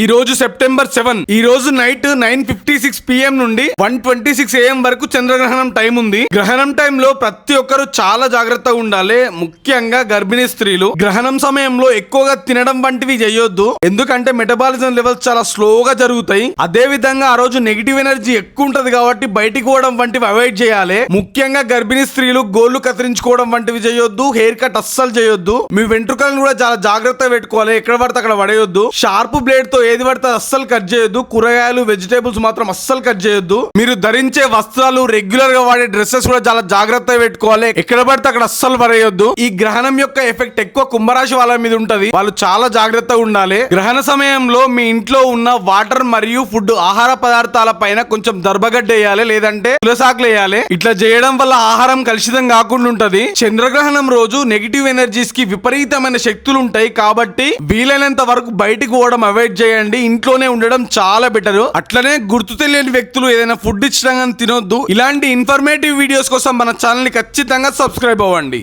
ఈ రోజు September seven. ఈ రోజు night nine fifty six PM నుండి వన్ ట్వంటీ సిక్స్ ఏఎం వరకు చంద్రగ్రహణం టైం ఉంది. గ్రహణం టైంలో ప్రతి ఒక్కరు చాలా జాగ్రత్తగా ఉండాలి. ముఖ్యంగా గర్భిణీ స్త్రీలు. గ్రహణం సమయంలో ఎక్కువగా తినడం వంటివి చేయొద్దు. ఎందుకంటే మెటబాలిజం లెవెల్స్ చాలా స్లోగా జరుగుతాయి. అదే విధంగా ఆ రోజు నెగిటివ్ ఎనర్జీ ఎక్కువ ఉంటది కాబట్టి బయటికి పోవడం వంటివి అవాయిడ్ చేయాలి. ముఖ్యంగా గర్భిణీ స్త్రీలు గోళ్ళు కత్తిరించుకోవడం వంటివి చేయొద్దు. హెయిర్ కట్ అస్సలు చేయొద్దు. మీ వెంట్రుకలను కూడా చాలా జాగ్రత్తగా పెట్టుకోవాలి. ఎక్కడ పడితే అక్కడ పడేయొద్దు. షార్ప్ బ్లేడ్తో ఏది పడితే అస్సలు కట్ చేయొద్దు. కూరగాయలు వెజిటేబుల్స్ మాత్రం అస్సలు కట్ చేయొద్దు. మీరు ధరించే వస్త్రాలు రెగ్యులర్గా వాడే డ్రెస్సెస్ కూడా చాలా జాగ్రత్తగా పెట్టుకోవాలి. ఎక్కడ పడితే అక్కడ అస్సలు పడేయొద్దు. ఈ గ్రహణం యొక్క ఎఫెక్ట్ ఎక్కువ కుంభరాశి వాళ్ళ మీద ఉంటది. వాళ్ళు చాలా జాగ్రత్తగా ఉండాలి. గ్రహణ సమయంలో మీ ఇంట్లో ఉన్న వాటర్ మరియు ఫుడ్ ఆహార పదార్థాల పైన కొంచెం దర్భగడ్డ వేయాలి. లేదంటే తులసాకులు వేయాలి. ఇట్లా చేయడం వల్ల ఆహారం కలుషితం కాకుండా ఉంటది. చంద్రగ్రహణం రోజు నెగిటివ్ ఎనర్జీస్కి విపరీతమైన శక్తులు ఉంటాయి. కాబట్టి వీలైనంత వరకు బయటకు పోవడం అవాయిడ్ చేయండి ఇంట్లోనే ఉండడం చాలా బెటర్ అట్లనే గుర్తు తెలియని వ్యక్తులు ఏదైనా ఫుడ్ ఇచ్చడం కానీ తినొద్దు. ఇలాంటి ఇన్ఫర్మేటివ్ వీడియోస్ కోసం మన ఛానల్ని ఖచ్చితంగా సబ్స్క్రైబ్ అవ్వండి.